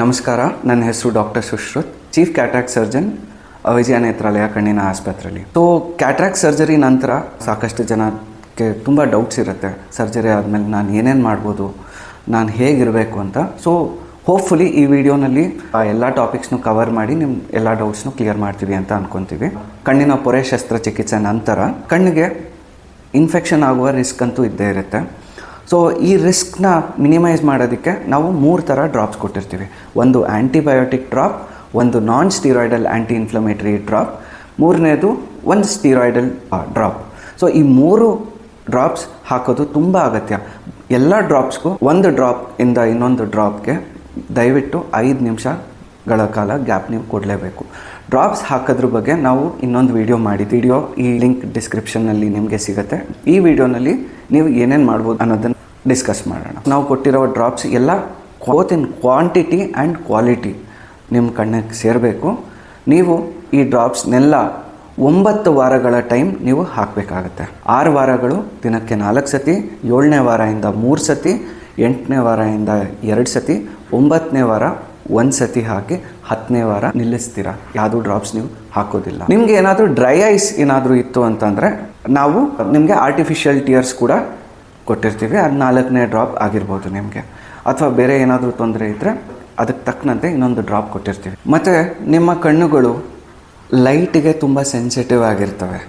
ನಮಸ್ಕಾರ. ನನ್ನ ಹೆಸರು doctor Sushruth, chief cataract surgeon Vijaya Netralaya, ಕಣ್ಣಿನ ಆಸ್ಪತ್ರೆಯಲ್ಲಿ ಸೊ ಕ್ಯಾಟ್ರಾಕ್ಟ್ ಸರ್ಜರಿ ನಂತರ ಸಾಕಷ್ಟು ಜನಕ್ಕೆ ತುಂಬ ಡೌಟ್ಸ್ ಇರುತ್ತೆ. ಸರ್ಜರಿ ಆದಮೇಲೆ ನಾನು ಏನೇನು ಮಾಡ್ಬೋದು, ನಾನು ಹೇಗಿರಬೇಕು ಅಂತ. ಸೊ ಹೋಪ್ಫುಲಿ ಈ ವಿಡಿಯೋನಲ್ಲಿ ಎಲ್ಲ ಟಾಪಿಕ್ಸ್ನು ಕವರ್ ಮಾಡಿ ನಿಮ್ಮ ಎಲ್ಲ ಡೌಟ್ಸ್ನು ಕ್ಲಿಯರ್ ಮಾಡ್ತೀವಿ ಅಂತ ಅಂದ್ಕೊತೀವಿ ಕಣ್ಣಿನ ಪೊರೆ ಶಸ್ತ್ರಚಿಕಿತ್ಸೆ ನಂತರ ಕಣ್ಣಿಗೆ ಇನ್ಫೆಕ್ಷನ್ ಆಗುವ ರಿಸ್ಕ್ ಅಂತೂ ಇದ್ದೇ ಇರುತ್ತೆ. ಸೊ ಈ ರಿಸ್ಕ್ನ ಮಿನಿಮೈಸ್ ಮಾಡೋದಕ್ಕೆ ನಾವು ಮೂರು ಥರ ಡ್ರಾಪ್ಸ್ ಕೊಟ್ಟಿರ್ತೀವಿ. ಒಂದು ಆ್ಯಂಟಿಬಯೋಟಿಕ್ ಡ್ರಾಪ್ ಒಂದು non steroidal anti inflammatory drop ಮೂರನೇದು ಒಂದು ಸ್ಟೀರಾಯ್ಡಲ್ ಡ್ರಾಪ್ ಸೊ ಈ ಮೂರು ಡ್ರಾಪ್ಸ್ ಹಾಕೋದು ತುಂಬ ಅಗತ್ಯ. ಎಲ್ಲ ಡ್ರಾಪ್ಸ್ಗೂ ಒಂದು ಡ್ರಾಪ್ ಇಂದ ಇನ್ನೊಂದು ಡ್ರಾಪ್ಗೆ ದಯವಿಟ್ಟು ಐದು ನಿಮಿಷಗಳ ಕಾಲ ಗ್ಯಾಪ್ ನೀವು ಕೊಡಲೇಬೇಕು. ಡ್ರಾಪ್ಸ್ ಹಾಕೋದ್ರ ಬಗ್ಗೆ ನಾವು ಇನ್ನೊಂದು ವಿಡಿಯೋ ಮಾಡಿ ವಿಡಿಯೋ ಈ ಲಿಂಕ್ ಡಿಸ್ಕ್ರಿಪ್ಷನ್ನಲ್ಲಿ ನಿಮಗೆ ಸಿಗುತ್ತೆ. ಈ ವಿಡಿಯೋನಲ್ಲಿ ನೀವು ಏನೇನು ಮಾಡ್ಬೋದು ಅನ್ನೋದನ್ನು ಡಿಸ್ಕಸ್ ಮಾಡೋಣ. ನಾವು ಕೊಟ್ಟಿರೋ ಡ್ರಾಪ್ಸ್ ಎಲ್ಲ both in quantity and quality ನಿಮ್ಮ ಕಣ್ಣಕ್ಕೆ ಸೇರಬೇಕು. ನೀವು ಈ ಡ್ರಾಪ್ಸ್ನೆಲ್ಲ ಒಂಬತ್ತು ವಾರಗಳ ಟೈಮ್ ನೀವು ಹಾಕಬೇಕಾಗತ್ತೆ. ಆರು ವಾರಗಳು ದಿನಕ್ಕೆ ನಾಲ್ಕು ಸತಿ, ಏಳನೇ ವಾರದಿಂದ ಮೂರು ಸತಿ, ಎಂಟನೇ ವಾರದಿಂದ ಎರಡು ಸತಿ, ಒಂಬತ್ತನೇ ವಾರ ಒಂದು ಸತಿ ಹಾಕಿ ಹತ್ತನೇ ವಾರ ನಿಲ್ಲಿಸ್ತೀರಾ? ಯಾವುದೂ ಡ್ರಾಪ್ಸ್ ನೀವು ಹಾಕೋದಿಲ್ಲ. ನಿಮಗೆ ಏನಾದರೂ ಡ್ರೈ ಐಸ್ ಏನಾದರೂ ಇತ್ತು ಅಂತಂದರೆ ನಾವು ನಿಮಗೆ ಆರ್ಟಿಫಿಷಿಯಲ್ ಟಿಯರ್ಸ್ ಕೂಡ ಕೊಟ್ಟಿರ್ತೀವಿ, ಅದು ನಾಲ್ಕನೇ ಡ್ರಾಪ್ ಆಗಿರ್ಬೋದು ನಿಮಗೆ. ಅಥವಾ ಬೇರೆ ಏನಾದರೂ ತೊಂದರೆ ಇದ್ದರೆ ಅದಕ್ಕೆ ತಕ್ಕನಂತೆ ಇನ್ನೊಂದು ಡ್ರಾಪ್ ಕೊಟ್ಟಿರ್ತೀವಿ. ಮತ್ತು ನಿಮ್ಮ ಕಣ್ಣುಗಳು ಲೈಟಿಗೆ ತುಂಬ ಸೆನ್ಸಿಟಿವ್ ಆಗಿರ್ತವೆ.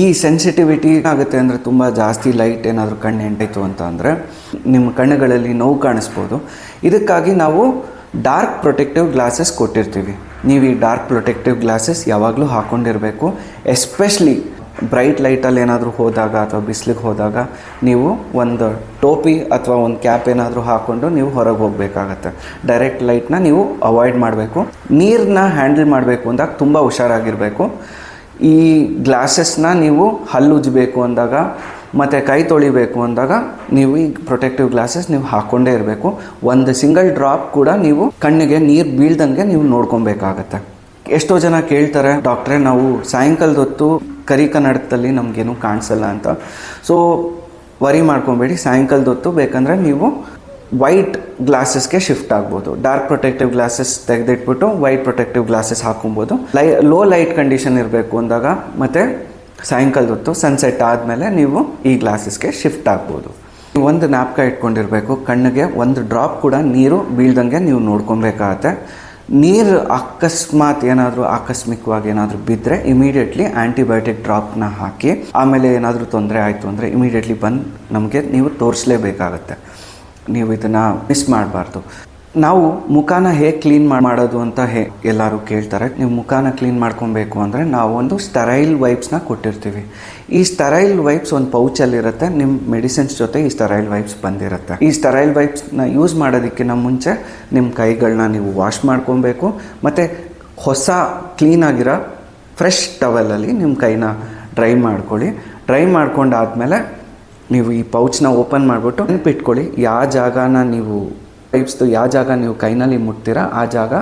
ಈ ಸೆನ್ಸಿಟಿವಿಟಿ ಆಗುತ್ತೆ ಅಂದರೆ ತುಂಬ ಜಾಸ್ತಿ ಲೈಟ್ ಏನಾದರೂ ಕಣ್ಣು ಎಂಟಾಯಿತು ಅಂತ ಅಂದರೆ ನಿಮ್ಮ ಕಣ್ಣುಗಳಲ್ಲಿ ನೋವು ಕಾಣಿಸ್ಬೋದು. ಇದಕ್ಕಾಗಿ ನಾವು ಡಾರ್ಕ್ ಪ್ರೊಟೆಕ್ಟಿವ್ ಗ್ಲಾಸಸ್ ಕೊಟ್ಟಿರ್ತೀವಿ. ನೀವು ಈ ಡಾರ್ಕ್ ಪ್ರೊಟೆಕ್ಟಿವ್ ಗ್ಲಾಸಸ್ ಯಾವಾಗಲೂ ಹಾಕ್ಕೊಂಡಿರಬೇಕು ಎಸ್ಪೆಷಲಿ ಬ್ರೈಟ್ ಲೈಟಲ್ಲಿ ಏನಾದರೂ ಹೋದಾಗ ಅಥವಾ ಬಿಸಿಲಿಗೆ ಹೋದಾಗ ನೀವು ಒಂದು ಟೋಪಿ ಅಥವಾ ಒಂದು ಕ್ಯಾಪ್ ಏನಾದರೂ ಹಾಕ್ಕೊಂಡು ನೀವು ಹೊರಗೆ ಹೋಗಬೇಕಾಗತ್ತೆ. ಡೈರೆಕ್ಟ್ ಲೈಟ್ನ ನೀವು ಅವಾಯ್ಡ್ ಮಾಡಬೇಕು. ನೀರನ್ನ ಹ್ಯಾಂಡಲ್ ಮಾಡಬೇಕು ಅಂದಾಗ ತುಂಬ ಹುಷಾರಾಗಿರಬೇಕು. ಈ ಗ್ಲಾಸಸ್ನ ನೀವು ಹಲ್ಲು ಉಜ್ಜಬೇಕು ಅಂದಾಗ, ಮತ್ತು ಕೈ ತೊಳಿಬೇಕು ಅಂದಾಗ ನೀವು ಈ ಪ್ರೊಟೆಕ್ಟಿವ್ ಗ್ಲಾಸಸ್ ನೀವು ಹಾಕ್ಕೊಂಡೇ ಇರಬೇಕು. ಒಂದು ಸಿಂಗಲ್ ಡ್ರಾಪ್ ಕೂಡ ನೀವು ಕಣ್ಣಿಗೆ ನೀರು ಬೀಳ್ದಂಗೆ ನೀವು ನೋಡ್ಕೊಬೇಕಾಗತ್ತೆ. ಎಷ್ಟೋ ಜನ ಕೇಳ್ತಾರೆ, ಡಾಕ್ಟ್ರೆ, ನಾವು ಸಾಯಂಕಾಲದ ಹೊತ್ತು ಕರಿ ಕನ್ನಡದಲ್ಲಿ ನಮಗೇನು ಕಾಣಿಸಲ್ಲ ಅಂತ. ಸೊ ವರಿ ಮಾಡ್ಕೊಬೇಡಿ, ಸಾಯಂಕಾಲದ ಹೊತ್ತು ಬೇಕಂದರೆ ನೀವು ವೈಟ್ ಗ್ಲಾಸಸ್ಗೆ ಶಿಫ್ಟ್ ಆಗ್ಬೋದು. ಡಾರ್ಕ್ ಪ್ರೊಟೆಕ್ಟಿವ್ ಗ್ಲಾಸಸ್ ತೆಗೆದಿಟ್ಬಿಟ್ಟು ವೈಟ್ ಪ್ರೊಟೆಕ್ಟಿವ್ ಗ್ಲಾಸಸ್ ಹಾಕೊಬೋದು. ಲೈ ಲೋ ಲೈಟ್ ಕಂಡೀಷನ್ ಇರಬೇಕು ಅಂದಾಗ ಮತ್ತು ಸಾಯಂಕಾಲದ ಹೊತ್ತು ಸನ್ಸೆಟ್ ಆದಮೇಲೆ ನೀವು ಈ ಗ್ಲಾಸಸ್ಗೆ ಶಿಫ್ಟ್ ಆಗ್ಬೋದು. ಒಂದು ನ್ಯಾಪ್ಕ ಇಟ್ಕೊಂಡಿರಬೇಕು, ಕಣ್ಣಿಗೆ ಒಂದು ಡ್ರಾಪ್ ಕೂಡ ನೀರು ಬೀಳ್ದಂಗೆ ನೀವು ನೋಡ್ಕೊಬೇಕಾಗತ್ತೆ. ನೀರು ಅಕಸ್ಮಾತ್ ಏನಾದರೂ ಆಕಸ್ಮಿಕವಾಗಿ ಏನಾದರೂ ಬಿದ್ದರೆ ಇಮಿಡಿಯೇಟ್ಲಿ ಆ್ಯಂಟಿಬಯೋಟಿಕ್ ಡ್ರಾಪ್ನ ಹಾಕಿ, ಆಮೇಲೆ ಏನಾದರೂ ತೊಂದರೆ ಆಯಿತು ಅಂದರೆ ಇಮಿಡಿಯೇಟ್ಲಿ ಬಂದು ನಮಗೆ ನೀವು ತೋರಿಸಲೇಬೇಕಾಗತ್ತೆ. ನೀವು ಇದನ್ನು ಮಿಸ್ ಮಾಡಬಾರ್ದು. ನಾವು ಮುಖಾನ ಹೇಗೆ ಕ್ಲೀನ್ ಮಾಡೋದು ಅಂತ ಹೇ ಎಲ್ಲರೂ ಕೇಳ್ತಾರೆ. ನೀವು ಮುಖಾನ ಕ್ಲೀನ್ ಮಾಡ್ಕೊಬೇಕು ಅಂದರೆ ನಾವು ಒಂದು ಸ್ಟರೈಲ್ ವೈಪ್ಸ್ನ ಕೊಟ್ಟಿರ್ತೀವಿ. ಈ ಸ್ಟರೈಲ್ ವೈಪ್ಸ್ ಒಂದು ಪೌಚಲ್ಲಿರುತ್ತೆ ನಿಮ್ಮ ಮೆಡಿಸಿನ್ಸ್ ಜೊತೆ ಈ ಸ್ಟರೈಲ್ ವೈಪ್ಸ್ ಬಂದಿರುತ್ತೆ. ಈ ಸ್ಟರೈಲ್ ವೈಪ್ಸ್ನ ಯೂಸ್ ಮಾಡೋದಕ್ಕಿಂತ ಮುಂಚೆ ನಿಮ್ಮ ಕೈಗಳನ್ನ ನೀವು ವಾಶ್ ಮಾಡ್ಕೊಬೇಕು. ಮತ್ತು ಹೊಸ ಕ್ಲೀನಾಗಿರೋ ಫ್ರೆಶ್ ಟವೆಲಲ್ಲಿ ನಿಮ್ಮ ಕೈನ ಡ್ರೈ ಮಾಡ್ಕೊಳ್ಳಿ. ಡ್ರೈ ಮಾಡ್ಕೊಂಡಾದ್ಮೇಲೆ ನೀವು ಈ ಪೌಚ್ನ ಓಪನ್ ಮಾಡಿಬಿಟ್ಟು ನೆನಪಿಟ್ಕೊಳ್ಳಿ. ಯಾವ ಜಾಗನ ನೀವು ಪೈಪ್ಸ್ದು ಯಾವ ಜಾಗ ನೀವು ಕೈನಲ್ಲಿ ಮುಟ್ತೀರಾ, ಆ ಜಾಗ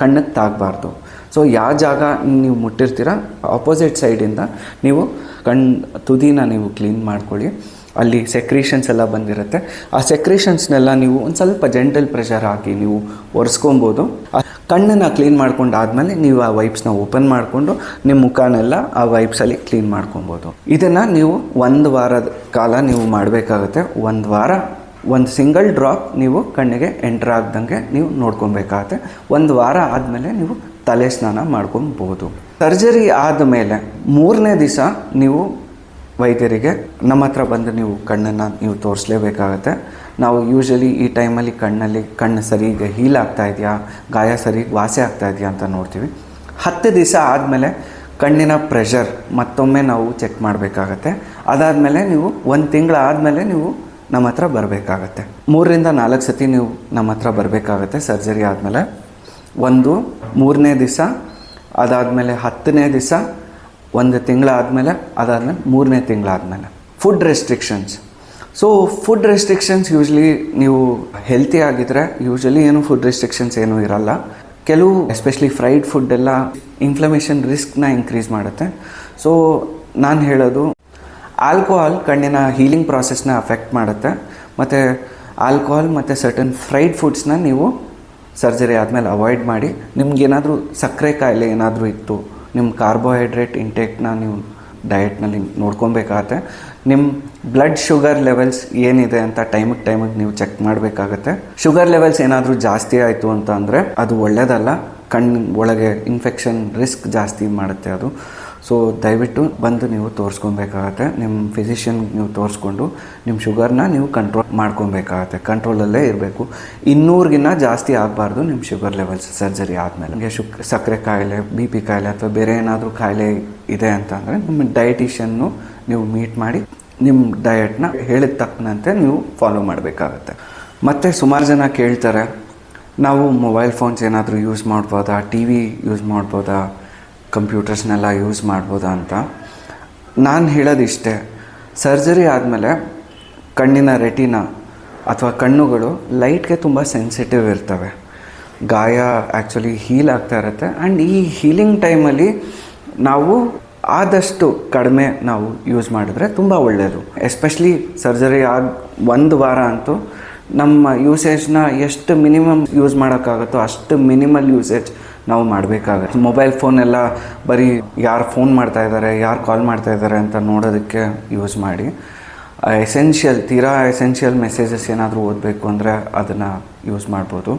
ಕಣ್ಣಕ್ಕೆ ತಾಗಬಾರ್ದು. ಸೊ ಯಾವ ಜಾಗ ನೀವು ಮುಟ್ಟಿರ್ತೀರ ಆಪೋಸಿಟ್ ಸೈಡಿಂದ ನೀವು ಕಣ್, ತುದಿನ ನೀವು ಕ್ಲೀನ್ ಮಾಡ್ಕೊಳ್ಳಿ. ಅಲ್ಲಿ ಸೆಕ್ರೀಷನ್ಸ್ ಎಲ್ಲ ಬಂದಿರುತ್ತೆ. ಆ ಸೆಕ್ರೀಷನ್ಸ್ನೆಲ್ಲ ನೀವು ಒಂದು ಸ್ವಲ್ಪ ಜೆಂಟಲ್ ಪ್ರೆಷರ್ ಹಾಕಿ ನೀವು ಒರೆಸ್ಕೊಬೋದು. ಕಣ್ಣನ್ನು ಕ್ಲೀನ್ ಮಾಡ್ಕೊಂಡಾದ್ಮೇಲೆ ನೀವು ಆ ವೈಪ್ಸ್ನ ಓಪನ್ ಮಾಡಿಕೊಂಡು ನಿಮ್ಮ ಮುಖನೆಲ್ಲ ಆ ವೈಪ್ಸಲ್ಲಿ ಕ್ಲೀನ್ ಮಾಡ್ಕೊಬೋದು. ಇದನ್ನು ನೀವು ಒಂದು ವಾರದ ಕಾಲ ನೀವು ಮಾಡಬೇಕಾಗುತ್ತೆ. ಒಂದು ವಾರ ಒಂದು ಸಿಂಗಲ್ ಡ್ರಾಪ್ ನೀವು ಕಣ್ಣಿಗೆ ಎಂಟ್ರ್ ಆಗ್ದಂಗೆ ನೀವು ನೋಡ್ಕೊಬೇಕಾಗತ್ತೆ. ಒಂದು ವಾರ ಆದಮೇಲೆ ನೀವು ತಲೆ ಸ್ನಾನ ಮಾಡ್ಕೊಬೋದು ಸರ್ಜರಿ ಆದಮೇಲೆ ಮೂರನೇ ದಿವಸ ನೀವು ವೈದ್ಯರಿಗೆ ನಮ್ಮ ಹತ್ರ ಬಂದು ನೀವು ಕಣ್ಣನ್ನು ನೀವು ತೋರಿಸ್ಲೇಬೇಕಾಗತ್ತೆ. ನಾವು ಯೂಶಲಿ ಈ ಟೈಮಲ್ಲಿ ಕಣ್ಣಲ್ಲಿ ಕಣ್ಣು ಸರಿಗೆ ಹೀಲ್ ಆಗ್ತಾ ಇದೆಯಾ? ಗಾಯ ಸರಿ ವಾಸಿ ಆಗ್ತಾ ಇದೆಯಾ ಅಂತ ನೋಡ್ತೀವಿ. ಹತ್ತು ದಿವಸ ಆದಮೇಲೆ ಕಣ್ಣಿನ ಪ್ರೆಷರ್ ಮತ್ತೊಮ್ಮೆ ನಾವು ಚೆಕ್ ಮಾಡಬೇಕಾಗತ್ತೆ. ಅದಾದಮೇಲೆ ನೀವು ಒಂದು ತಿಂಗಳಾದಮೇಲೆ ನೀವು ನಮ್ಮ ಹತ್ರ ಬರಬೇಕಾಗತ್ತೆ. ಮೂರರಿಂದ ನಾಲ್ಕು ಸತಿ ನೀವು ನಮ್ಮ ಹತ್ರ ಬರಬೇಕಾಗತ್ತೆ ಸರ್ಜರಿ ಆದಮೇಲೆ. ಒಂದು, ಮೂರನೇ ದಿವಸ, ಅದಾದಮೇಲೆ ಹತ್ತನೇ ದಿವಸ, ಒಂದು ತಿಂಗಳಾದಮೇಲೆ ಅದಾದಮೇಲೆ ಮೂರನೇ ತಿಂಗಳಾದಮೇಲೆ food restrictions so food restrictions usually ನೀವು ಹೆಲ್ತಿ ಆಗಿದ್ರೆ ಯೂಶ್ವಲಿ ಏನು ಫುಡ್ ರೆಸ್ಟ್ರಿಕ್ಷನ್ಸ್ ಏನೂ ಇರಲ್ಲ. ಕೆಲವು ಎಸ್ಪೆಷಲಿ ಫ್ರೈಡ್ ಫುಡ್ ಎಲ್ಲ ಇನ್ಫ್ಲಮೇಷನ್ ರಿಸ್ಕ್ನ ಇನ್ಕ್ರೀಸ್ ಮಾಡುತ್ತೆ. ಸೊ ನಾನು ಹೇಳೋದು ಆಲ್ಕೋಹಾಲ್ ಕಣ್ಣಿನ ಹೀಲಿಂಗ್ ಪ್ರಾಸೆಸ್ನ ಅಫೆಕ್ಟ್ ಮಾಡುತ್ತೆ. ಮತ್ತು ಆಲ್ಕೋಹಾಲ್ ಮತ್ತು ಸರ್ಟನ್ ಫ್ರೈಡ್ ಫುಡ್ಸ್ನ ನೀವು ಸರ್ಜರಿ ಆದಮೇಲೆ ಅವಾಯ್ಡ್ ಮಾಡಿ. ನಿಮ್ಗೇನಾದರೂ ಸಕ್ಕರೆ ಕಾಯಿಲೆ ಏನಾದರೂ ಇತ್ತು ನಿಮ್ಮ ಕಾರ್ಬೋಹೈಡ್ರೇಟ್ ಇಂಟೇಕ್ನ ನೀವು ಡಯೆಟ್ನಲ್ಲಿ ನೋಡ್ಕೊಬೇಕಾಗತ್ತೆ ನಿಮ್ಮ ಬ್ಲಡ್ ಶುಗರ್ ಲೆವೆಲ್ಸ್ ಏನಿದೆ ಅಂತ ಟೈಮಿಗೆ ಟೈಮಿಗೆ ನೀವು ಚೆಕ್ ಮಾಡಬೇಕಾಗತ್ತೆ. ಶುಗರ್ ಲೆವೆಲ್ಸ್ ಏನಾದರೂ ಜಾಸ್ತಿ ಆಯಿತು ಅಂತ ಅಂದರೆ ಅದು ಒಳ್ಳೆಯದಲ್ಲ ಕಣ್ಣು ಒಳಗೆ ಇನ್ಫೆಕ್ಷನ್ ರಿಸ್ಕ್ ಜಾಸ್ತಿ ಮಾಡುತ್ತೆ ಅದು. ಸೊ ದಯವಿಟ್ಟು ಬಂದು ನೀವು ತೋರಿಸ್ಕೊಬೇಕಾಗತ್ತೆ. ನಿಮ್ಮ ಫಿಸಿಷಿಯನ್ ನೀವು ತೋರಿಸ್ಕೊಂಡು ನಿಮ್ಮ ಶುಗರ್ನ ನೀವು ಕಂಟ್ರೋಲ್ ಮಾಡ್ಕೊಬೇಕಾಗತ್ತೆ. ಕಂಟ್ರೋಲಲ್ಲೇ ಇರಬೇಕು. ಇನ್ನೂರಿಗಿನ್ನ ಜಾಸ್ತಿ ಆಗಬಾರ್ದು ನಿಮ್ಮ ಶುಗರ್ ಲೆವೆಲ್ಸ್ ಸರ್ಜರಿ ಆದಮೇಲೆ. ನಿಮಗೆ ಶುಕ್, ಸಕ್ಕರೆ ಕಾಯಿಲೆ ಬಿ ಪಿ ಕಾಯಿಲೆ ಅಥವಾ ಬೇರೆ ಏನಾದರೂ ಕಾಯಿಲೆ ಇದೆ ಅಂತ ಅಂದರೆ ನಿಮ್ಮ ಡಯಟಿಷಿಯನ್ನು ನೀವು ಮೀಟ್ ಮಾಡಿ ನಿಮ್ಮ ಡಯಟ್ನ ಹೇಳಿದ ತಕ್ಕನಂತೆ ನೀವು ಫಾಲೋ ಮಾಡಬೇಕಾಗತ್ತೆ. ಮತ್ತು ಸುಮಾರು ಜನ ಕೇಳ್ತಾರೆ, ನಾವು ಮೊಬೈಲ್ ಫೋನ್ಸ್ ಏನಾದರೂ ಯೂಸ್ ಮಾಡ್ಬೋದಾ? ಟಿ ವಿ ಯೂಸ್ ಮಾಡ್ಬೋದಾ? ಕಂಪ್ಯೂಟರ್ಸ್ನೆಲ್ಲ ಯೂಸ್ ಮಾಡ್ಬೋದಾ ಅಂತ. ನಾನು ಹೇಳೋದಿಷ್ಟೇ, ಸರ್ಜರಿ ಆದಮೇಲೆ ಕಣ್ಣಿನ ರೆಟಿನ ಅಥವಾ ಕಣ್ಣುಗಳು ಲೈಟ್ಗೆ ತುಂಬ ಸೆನ್ಸಿಟಿವ್ ಇರ್ತವೆ. ಗಾಯ ಆ್ಯಕ್ಚುಲಿ ಹೀಲ್ ಆಗ್ತಾ ಇರುತ್ತೆ. ಆ್ಯಂಡ್ ಈ ಹೀಲಿಂಗ್ ಟೈಮಲ್ಲಿ ನಾವು ಆದಷ್ಟು ಕಡಿಮೆ ನಾವು ಯೂಸ್ ಮಾಡಿದ್ರೆ ತುಂಬ ಒಳ್ಳೆಯದು ಎಸ್ಪೆಷಲಿ ಸರ್ಜರಿ ಆದ ಒಂದು ವಾರ ಅಂತೂ ನಮ್ಮ ಯೂಸೇಜ್ನ ಎಷ್ಟು ಮಿನಿಮಮ್ ಯೂಸ್ ಮಾಡೋಕ್ಕಾಗುತ್ತೋ ಅಷ್ಟು ಮಿನಿಮಲ್ ಯೂಸೇಜ್ ನಾವು ಮಾಡಬೇಕಾಗತ್ತೆ. ಮೊಬೈಲ್ ಫೋನೆಲ್ಲ ಬರೀ ಯಾರು ಫೋನ್ ಮಾಡ್ತಾ ಇದ್ದಾರೆ, ಯಾರು ಕಾಲ್ ಮಾಡ್ತಾ ಇದ್ದಾರೆ ಅಂತ ನೋಡೋದಕ್ಕೆ ಯೂಸ್ ಮಾಡಿ. ಎಸೆನ್ಷಿಯಲ್ ತೀರಾ ಎಸೆನ್ಷಿಯಲ್ ಮೆಸೇಜಸ್ ಏನಾದರೂ ಓದಬೇಕು ಅಂದರೆ ಅದನ್ನು ಯೂಸ್ ಮಾಡ್ಬೋದು.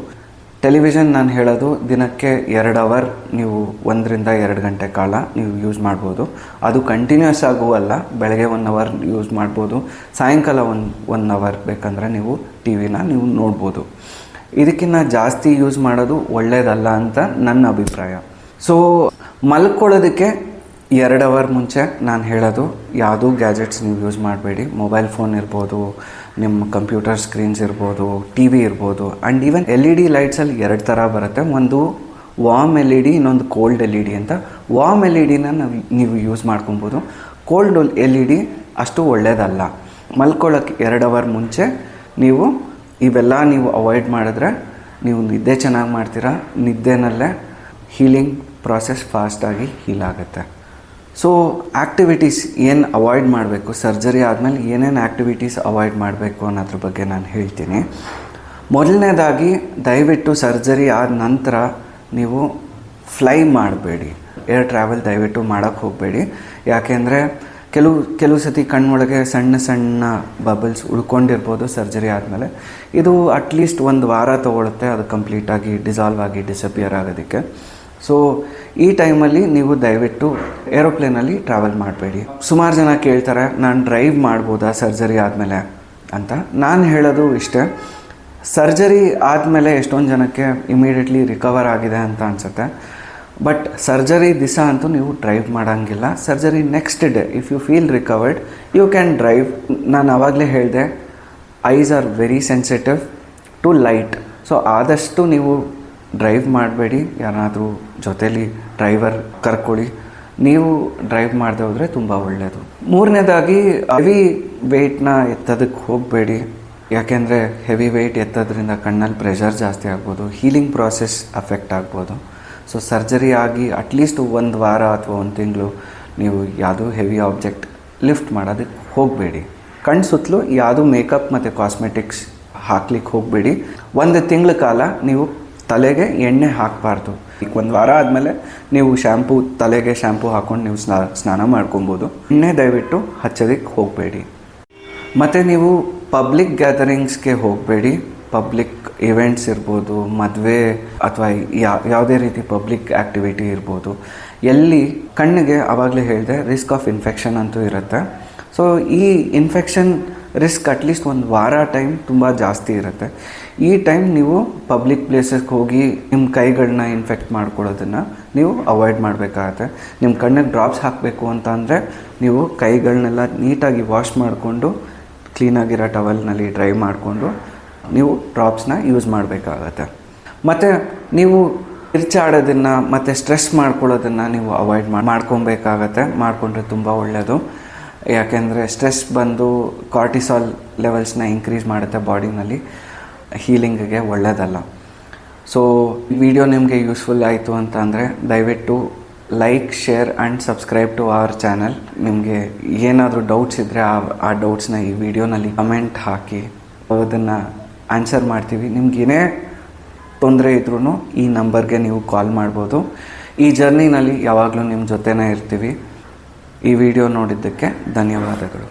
ಟೆಲಿವಿಷನ್ ನಾನು ಹೇಳೋದು ದಿನಕ್ಕೆ ಎರಡು ಅವರ್ ನೀವು ಒಂದರಿಂದ ಎರಡು ಗಂಟೆ ಕಾಲ ನೀವು ಯೂಸ್ ಮಾಡ್ಬೋದು. ಅದು ಕಂಟಿನ್ಯೂಸ್ ಆಗುವಲ್ಲ ಬೆಳಗ್ಗೆ ಒನ್ ಅವರ್ ಯೂಸ್ ಮಾಡ್ಬೋದು. ಸಾಯಂಕಾಲ ಒನ್ ಒನ್ ಅವರ್ ಬೇಕಂದರೆ ನೀವು ಟಿ ವಿನ ನೀವು ನೋಡ್ಬೋದು. ಇದಕ್ಕಿಂತ ಜಾಸ್ತಿ ಯೂಸ್ ಮಾಡೋದು ಒಳ್ಳೆಯದಲ್ಲ ಅಂತ ನನ್ನ ಅಭಿಪ್ರಾಯ. ಸೊ ಮಲ್ಕೊಳ್ಳೋದಕ್ಕೆ ಎರಡು ಅವರ್ ಮುಂಚೆ ನಾನು ಹೇಳೋದು, ಯಾವುದೂ ಗ್ಯಾಜೆಟ್ಸ್ ನೀವು ಯೂಸ್ ಮಾಡಬೇಡಿ. ಮೊಬೈಲ್ ಫೋನ್ ಇರ್ಬೋದು ನಿಮ್ಮ ಕಂಪ್ಯೂಟರ್ ಸ್ಕ್ರೀನ್ಸ್ ಇರ್ಬೋದು ಟಿ ವಿ ಇರ್ಬೋದು and even L E D ಲೈಟ್ಸಲ್ಲಿ ಎರಡು ಥರ ಬರುತ್ತೆ. ಒಂದು ವಾಮ್ ಎಲ್ ಇ ಡಿ ಇನ್ನೊಂದು ಕೋಲ್ಡ್ ಎಲ್ ಇ ಡಿ ಅಂತ. ವಾಮ್ ಎಲ್ ಇ ಡಿನ ನಾವು ನೀವು ಯೂಸ್ ಮಾಡ್ಕೊಬೋದು. ಕೋಲ್ಡ್ ಎಲ್ ಇ ಡಿ ಅಷ್ಟು ಒಳ್ಳೆಯದಲ್ಲ ಮಲ್ಕೊಳ್ಳೋಕ್ಕೆ ಎರಡು ಅವರ್ ಮುಂಚೆ ನೀವು ಇವೆಲ್ಲ ನೀವು ಅವಾಯ್ಡ್ ಮಾಡಿದ್ರೆ ನೀವು ನಿದ್ದೆ ಚೆನ್ನಾಗಿ ಮಾಡ್ತೀರಾ? ನಿದ್ದೆನಲ್ಲೇ ಹೀಲಿಂಗ್ ಪ್ರಾಸೆಸ್ ಫಾಸ್ಟಾಗಿ ಹೀಲ್ ಆಗುತ್ತೆ. ಸೊ ಆ್ಯಕ್ಟಿವಿಟೀಸ್ ಏನು ಅವಾಯ್ಡ್ ಮಾಡಬೇಕು? ಸರ್ಜರಿ ಆದಮೇಲೆ ಏನೇನು ಆ್ಯಕ್ಟಿವಿಟೀಸ್ ಅವಾಯ್ಡ್ ಮಾಡಬೇಕು ಅನ್ನೋದ್ರ ಬಗ್ಗೆ ನಾನು ಹೇಳ್ತೀನಿ. ಮೊದಲನೇದಾಗಿ ದಯವಿಟ್ಟು ಸರ್ಜರಿ ಆದ ನಂತರ ನೀವು ಫ್ಲೈ ಮಾಡಬೇಡಿ. ಏರ್ ಟ್ರಾವೆಲ್ ದಯವಿಟ್ಟು ಮಾಡೋಕ್ಕೆ ಹೋಗಬೇಡಿ. ಯಾಕೆಂದರೆ ಕೆಲವು ಕೆಲವು ಸತಿ ಕಣ್ಣೊಳಗೆ ಸಣ್ಣ ಸಣ್ಣ ಬಬಲ್ಸ್ ಉಳ್ಕೊಂಡಿರ್ಬೋದು ಸರ್ಜರಿ ಆದಮೇಲೆ. ಇದು ಅಟ್ಲೀಸ್ಟ್ ಒಂದು ವಾರ ತೊಗೊಳುತ್ತೆ, ಅದು ಕಂಪ್ಲೀಟಾಗಿ ಡಿಸಾಲ್ವ್ ಆಗಿ ಡಿಸಪಿಯರ್ ಆಗೋದಕ್ಕೆ. ಸೊ ಈ ಟೈಮಲ್ಲಿ ನೀವು ದಯವಿಟ್ಟು ಏರೋಪ್ಲೇನಲ್ಲಿ ಟ್ರಾವೆಲ್ ಮಾಡಬೇಡಿ. ಸುಮಾರು ಜನ ಕೇಳ್ತಾರೆ, ನಾನು ಡ್ರೈವ್ ಮಾಡ್ಬೋದಾ ಸರ್ಜರಿ ಆದಮೇಲೆ ಅಂತ. ನಾನು ಹೇಳೋದು ಇಷ್ಟೇ ಸರ್ಜರಿ ಆದಮೇಲೆ ಎಷ್ಟೊಂದು ಜನಕ್ಕೆ ಇಮಿಡಿಯೇಟ್ಲಿ ರಿಕವರ್ ಆಗಿದೆ ಅಂತ ಅನಿಸುತ್ತೆ. ಬಟ್ ಸರ್ಜರಿ ದಿಸ ಅಂತೂ ನೀವು ಡ್ರೈವ್ ಮಾಡೋಂಗಿಲ್ಲ. Surgery next day if you feel recovered you can drive ನಾನು ಆವಾಗಲೇ ಹೇಳಿದೆ eyes are very sensitive to light so ಆದಷ್ಟು ನೀವು ಡ್ರೈವ್ ಮಾಡಬೇಡಿ. ಯಾರಾದರೂ ಜೊತೇಲಿ ಡ್ರೈವರ್ ಕರ್ಕೊಳ್ಳಿ. ನೀವು ಡ್ರೈವ್ ಮಾಡದೆ ಹೋದರೆ ತುಂಬ ಒಳ್ಳೆಯದು ಮೂರನೇದಾಗಿ ಹೆವಿ ವೆಯ್ಟ್ನ ಎತ್ತೋದಕ್ಕೆ ಹೋಗಬೇಡಿ. ಯಾಕೆಂದರೆ ಹೆವಿ ವೆಯ್ಟ್ ಎತ್ತೋದ್ರಿಂದ ಕಣ್ಣಲ್ಲಿ ಪ್ರೆಷರ್ ಜಾಸ್ತಿ ಆಗ್ಬೋದು ಹೀಲಿಂಗ್ ಪ್ರಾಸೆಸ್ ಅಫೆಕ್ಟ್ ಆಗ್ಬೋದು. ಸೊ ಸರ್ಜರಿ ಆಗಿ ಅಟ್ಲೀಸ್ಟ್ ಒಂದು ವಾರ ಅಥವಾ ಒಂದು ತಿಂಗಳು ನೀವು ಯಾವುದೂ ಹೆವಿ ಆಬ್ಜೆಕ್ಟ್ ಲಿಫ್ಟ್ ಮಾಡೋದಕ್ಕೆ ಹೋಗಬೇಡಿ. ಕಣ್ಣು ಸುತ್ತಲೂ ಯಾವುದೂ ಮೇಕಪ್ ಮತ್ತು ಕಾಸ್ಮೆಟಿಕ್ಸ್ ಹಾಕ್ಲಿಕ್ಕೆ ಹೋಗಬೇಡಿ. ಒಂದು ತಿಂಗಳ ಕಾಲ ನೀವು ತಲೆಗೆ ಎಣ್ಣೆ ಹಾಕಬಾರ್ದು. ಈಗ ಒಂದು ವಾರ ಆದಮೇಲೆ ನೀವು ಶ್ಯಾಂಪು ತಲೆಗೆ ಶ್ಯಾಂಪು ಹಾಕ್ಕೊಂಡು ನೀವು ಸ್ನಾ, ಸ್ನಾನ ಮಾಡ್ಕೊಬೋದು. ಎಣ್ಣೆ ದಯವಿಟ್ಟು ಹಚ್ಚೋದಕ್ಕೆ ಹೋಗಬೇಡಿ. ಮತ್ತು ನೀವು ಪಬ್ಲಿಕ್ ಗ್ಯಾದರಿಂಗ್ಸ್ಗೆ ಹೋಗಬೇಡಿ. ಪಬ್ಲಿಕ್ ಇವೆಂಟ್ಸ್ ಇರ್ಬೋದು, ಮದುವೆ ಅಥವಾ ಯಾವುದೇ ರೀತಿ ಪಬ್ಲಿಕ್ ಆ್ಯಕ್ಟಿವಿಟಿ ಇರ್ಬೋದು. ಎಲ್ಲಿ ಕಣ್ಣಿಗೆ ಆವಾಗಲೇ ಹೇಳಿದೆ ರಿಸ್ಕ್ ಆಫ್ ಇನ್ಫೆಕ್ಷನ್ ಅಂತೂ ಇರುತ್ತೆ. ಸೊ ಈ ಇನ್ಫೆಕ್ಷನ್ ರಿಸ್ಕ್ ಅಟ್ಲೀಸ್ಟ್ ಒಂದು ವಾರ ಟೈಮ್ ತುಂಬ ಜಾಸ್ತಿ ಇರುತ್ತೆ. ಈ ಟೈಮ್ ನೀವು ಪಬ್ಲಿಕ್ ಪ್ಲೇಸಸ್ಗೆ ಹೋಗಿ ನಿಮ್ಮ ಕೈಗಳನ್ನ ಇನ್ಫೆಕ್ಟ್ ಮಾಡ್ಕೊಳ್ಳೋದನ್ನು ನೀವು ಅವಾಯ್ಡ್ ಮಾಡಬೇಕಾಗತ್ತೆ. ನಿಮ್ಮ ಕಣ್ಣಿಗೆ ಡ್ರಾಪ್ಸ್ ಹಾಕಬೇಕು ಅಂತ ಅಂದರೆ ನೀವು ಕೈಗಳನ್ನೆಲ್ಲ ನೀಟಾಗಿ ವಾಶ್ ಮಾಡಿಕೊಂಡು ಕ್ಲೀನಾಗಿರೋ ಟವಲ್ನಲ್ಲಿ ಡ್ರೈ ಮಾಡಿಕೊಂಡು ನೀವು ಡ್ರಾಪ್ಸ್ನ ಯೂಸ್ ಮಾಡಬೇಕಾಗತ್ತೆ. ಮತ್ತು ನೀವು ಕಿರ್ಚಾಡೋದನ್ನು ಮತ್ತು ಸ್ಟ್ರೆಸ್ ಮಾಡ್ಕೊಳ್ಳೋದನ್ನು ನೀವು ಅವಾಯ್ಡ್ ಮಾಡಿ ಮಾಡ್ಕೊಬೇಕಾಗತ್ತೆ. ಮಾಡಿಕೊಂಡ್ರೆ ತುಂಬ ಒಳ್ಳೆಯದು ಯಾಕೆಂದರೆ ಸ್ಟ್ರೆಸ್ ಬಂದು ಕಾರ್ಟಿಸಾಲ್ ಲೆವೆಲ್ಸ್ನ ಇನ್ಕ್ರೀಸ್ ಮಾಡುತ್ತೆ ಬಾಡಿನಲ್ಲಿ ಹೀಲಿಂಗಿಗೆ ಒಳ್ಳೆಯದಲ್ಲ ಸೊ ವಿಡಿಯೋ ನಿಮಗೆ ಯೂಸ್ಫುಲ್ ಆಯಿತು ಅಂತ ಅಂದರೆ ದಯವಿಟ್ಟು like share and subscribe to our channel ನಿಮಗೆ ಏನಾದರೂ ಡೌಟ್ಸ್ ಇದ್ದರೆ ಆ ಆ ಡೌಟ್ಸ್ನ ಈ ವಿಡಿಯೋನಲ್ಲಿ ಕಮೆಂಟ್ ಹಾಕಿ. ಅದನ್ನು ಆನ್ಸರ್ ಮಾಡ್ತೀವಿ. ನಿಮ್ಗೇನೇ ತೊಂದರೆ ಇದ್ರೂ ಈ ನಂಬರ್ಗೆ ನೀವು ಕಾಲ್ ಮಾಡ್ಬೋದು. ಈ ಜರ್ನಿನಲ್ಲಿ ಯಾವಾಗಲೂ ನಿಮ್ಮ ಜೊತೆನೇ ಇರ್ತೀವಿ. ಈ ವಿಡಿಯೋ ನೋಡಿದ್ದಕ್ಕೆ ಧನ್ಯವಾದಗಳು.